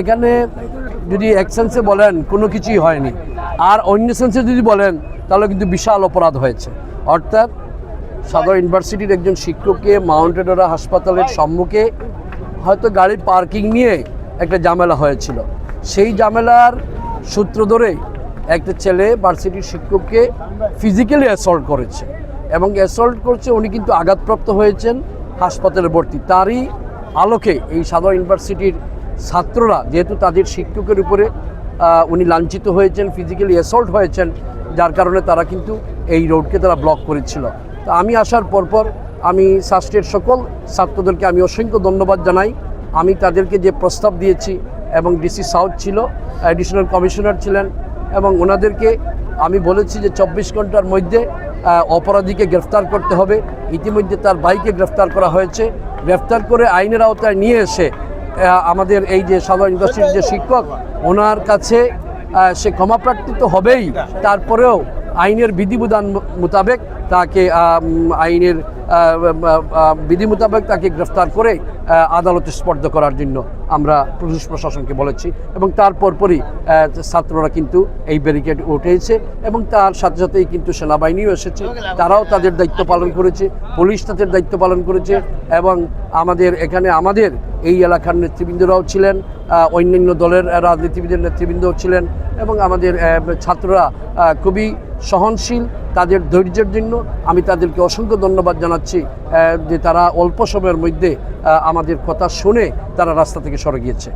এখানে যদি এক সেন্সে বলেন, কোনো কিছুই হয়নি। আর অন্য সেন্সে যদি বলেন, তাহলে কিন্তু বিশাল অপরাধ হয়েছে। অর্থাৎ সদর ইউনিভার্সিটির একজন শিক্ষককে মাউন্টেডরা হাসপাতালের সম্মুখে হয়তো গাড়ির পার্কিং নিয়ে একটা ঝামেলা হয়েছিল। সেই ঝামেলার সূত্র ধরে একটা ছেলে ভার্সিটির শিক্ষককে ফিজিক্যালি অ্যাসল্ট করেছে এবং অ্যাসল্ট করছে, উনি কিন্তু আঘাতপ্রাপ্ত হয়েছেন হাসপাতালে ভর্তি। তারই আলোকে এই সাদর ইউনিভার্সিটির ছাত্ররা, যেহেতু তাদের শিক্ষকের উপরে উনি লাঞ্ছিত হয়েছেন ফিজিক্যালি অ্যাসল্ট হয়েছেন, যার কারণে তারা কিন্তু এই রোডকে তারা ব্লক করেছিল। তো আমি আসার পরপর আমি সাস্টের সকল ছাত্রদেরকে আমি অসংখ্য ধন্যবাদ জানাই। আমি তাদেরকে যে প্রস্তাব দিয়েছি এবং ডিসি সাউথ ছিল অ্যাডিশনাল কমিশনার ছিলেন এবং ওনাদেরকে আমি বলেছি যে চব্বিশ ঘণ্টার মধ্যে অপরাধীকে গ্রেফতার করতে হবে। ইতিমধ্যে তার ভাইকে গ্রেফতার করা হয়েছে। গ্রেফতার করে আইনের আওতায় নিয়ে এসে আমাদের এই যে সাধারণ ইউনিভার্সিটির যে শিক্ষক, ওনার কাছে সে ক্ষমাপ্রার্থী তো হবেই। তারপরেও আইনের বিধিবিধান মোতাবেক তাকে আইনের বিধি মোতাবেক তাকে গ্রেফতার করে আদালতে স্পর্ধ করার জন্য আমরা পুলিশ প্রশাসনকে বলেছি এবং তার পরপরই ছাত্ররা কিন্তু এই ব্যারিকেড উঠেছে এবং তার সাথে সাথেই কিন্তু সেনাবাহিনীও এসেছে। তারাও তাদের দায়িত্ব পালন করেছে, পুলিশ তাদের দায়িত্ব পালন করেছে এবং আমাদের এখানে আমাদের এই এলাকার নেতৃবৃন্দরাও ছিলেন অন্যান্য দলের রাজনীতিবিদের নেতৃবৃন্দও ছিলেন এবং আমাদের ছাত্ররা খুবই সহনশীল, তাদের ধৈর্যের জন্য আমি তাদেরকে অসংখ্য ধন্যবাদ জানাচ্ছি যে তারা অল্প সময়ের মধ্যে আমাদের কথা শুনে তারা রাস্তা থেকে সরে গিয়েছে।